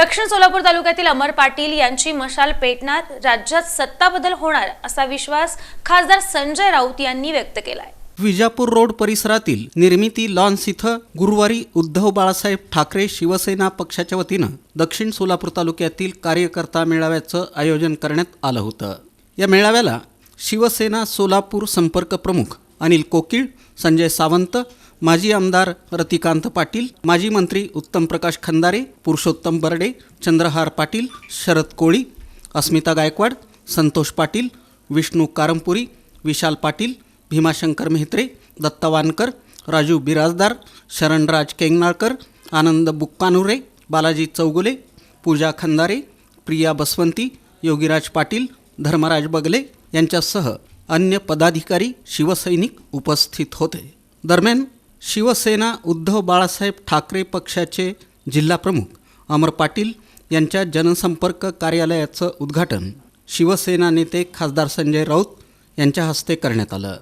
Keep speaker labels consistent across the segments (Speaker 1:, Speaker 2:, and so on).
Speaker 1: दक्षिण सोलापूर तालुक्यातील अमर पाटील यांची मशाल पेटणार राज्यात सत्ता बदल होणार असा विश्वास खासदार संजय राऊत यांनी व्यक्त केलाय.
Speaker 2: विजापूर रोड परिसरातील निर्मिती लॉन्स इथं गुरुवारी उद्धव बाळासाहेब ठाकरे शिवसेना पक्षाच्या वतीनं दक्षिण सोलापूर तालुक्यातील कार्यकर्ता मेळाव्याचं आयोजन करण्यात आलं होतं. या मेळाव्याला शिवसेना सोलापूर संपर्क प्रमुख अनिल कोकिळ संजय सावंत माजी आमदार रतिकांत पाटील माजी मंत्री उत्तम प्रकाश खंदारे पुरुषोत्तम बर्डे चंद्रहार पाटील शरद कोळी अस्मिता गायकवाड संतोष पाटील विष्णू कारमपुरी विशाल पाटील भीमाशंकर मेहत्रे दत्ता वानकर राजू बिराजदार शरणराज केंगनाळकर आनंद बुक्कानुरे बालाजी चौगुले पूजा खंदारे प्रिया बसवंती योगीराज पाटील धर्मराज बगले यांच्यासह अन्य पदाधिकारी शिवसैनिक उपस्थित होते. दरम्यान शिवसेना उद्धव बाळासाहेब ठाकरे पक्षाचे जिल्हाप्रमुख अमर पाटील यांच्या जनसंपर्क कार्यालयाचं उद्घाटन शिवसेना नेते खासदार संजय राऊत यांच्या हस्ते करण्यात आलं.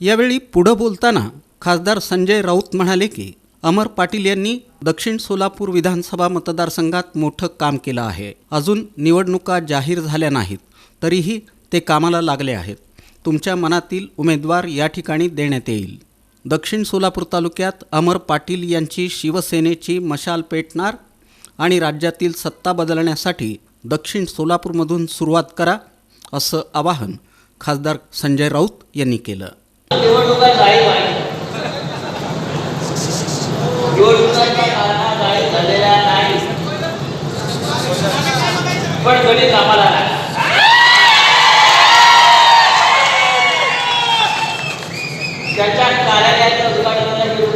Speaker 2: यावेळी पुढं बोलताना खासदार संजय राऊत म्हणाले की अमर पाटील यांनी दक्षिण सोलापूर विधानसभा मतदारसंघात मोठं काम केलं आहे. अजून निवडणुका जाहीर झाल्या नाहीत तरीही ते कामाला लागले आहेत. तुमच्या मनातील उमेदवार या ठिकाणी देण्यात येईल. दक्षिण सोलापूर तालुक्यात अमर पाटील यांची शिवसेनेची मशाल पेटणार आणि राज्यातील सत्ता बदलण्यासाठी दक्षिण सोलापूरमधून सुरुवात करा असं आवाहन खासदार संजय राऊत यांनी केलं.
Speaker 3: निवडणुका पण गणित आम्हाला नाही त्याच्या कार्यालयाच्या उद्घाटनाला गेलो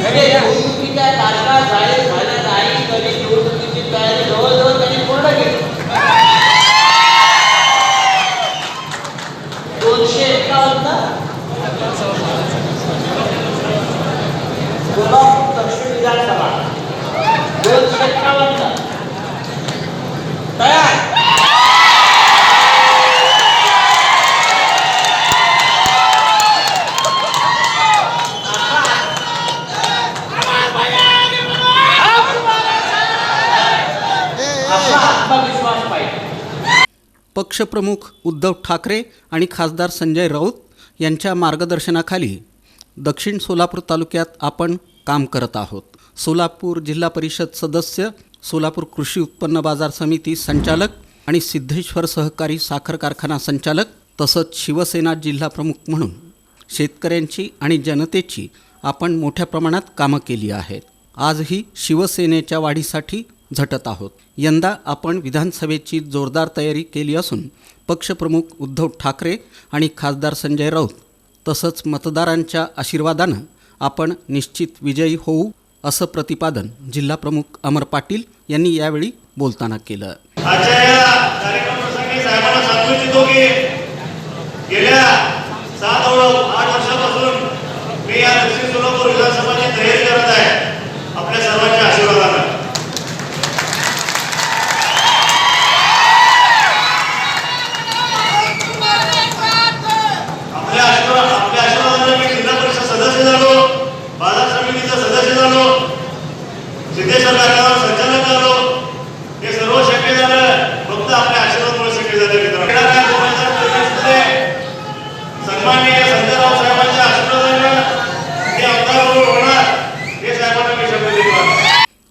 Speaker 3: म्हणजे निवडणुकीच्या तारखा जाहीर झाल्या नाही तरी निवडणुकीची तयारी जवळजवळ त्यांनी पूर्ण केली. दोनशे एकावन्न? कोल्हापूर दक्षिण विधानसभा. दोनशे एकावन्न.
Speaker 2: पक्षप्रमुख उद्धव ठाकरे आणि खासदार संजय राऊत यांच्या मार्गदर्शनाखाली दक्षिण सोलापूर तालुक्यात आपण काम करत आहोत. सोलापूर जिल्हा परिषद सदस्य सोलापूर कृषी उत्पन्न बाजार समिती संचालक आणि सिद्धेश्वर सहकारी साखर कारखाना संचालक तसंच शिवसेना जिल्हा प्रमुख म्हणून शेतकऱ्यांची आणि जनतेची आपण मोठ्या प्रमाणात कामं केली आहेत. आजही शिवसेनेच्या वाढीसाठी झटत आहोत. यंदा आपण विधानसभेची जोरदार तयारी केली असून पक्षप्रमुख उद्धव ठाकरे आणि खासदार संजय राऊत तसंच मतदारांच्या आशीर्वादानं आपण निश्चित विजयी होऊ असं प्रतिपादन जिल्हाप्रमुख अमर पाटील यांनी यावेळी बोलताना केलं.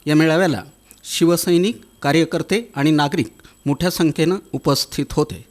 Speaker 2: या मेळाव्याला शिवसैनिक कार्यकर्ते आणि नागरिक मोठ्या संख्येनं उपस्थित होते.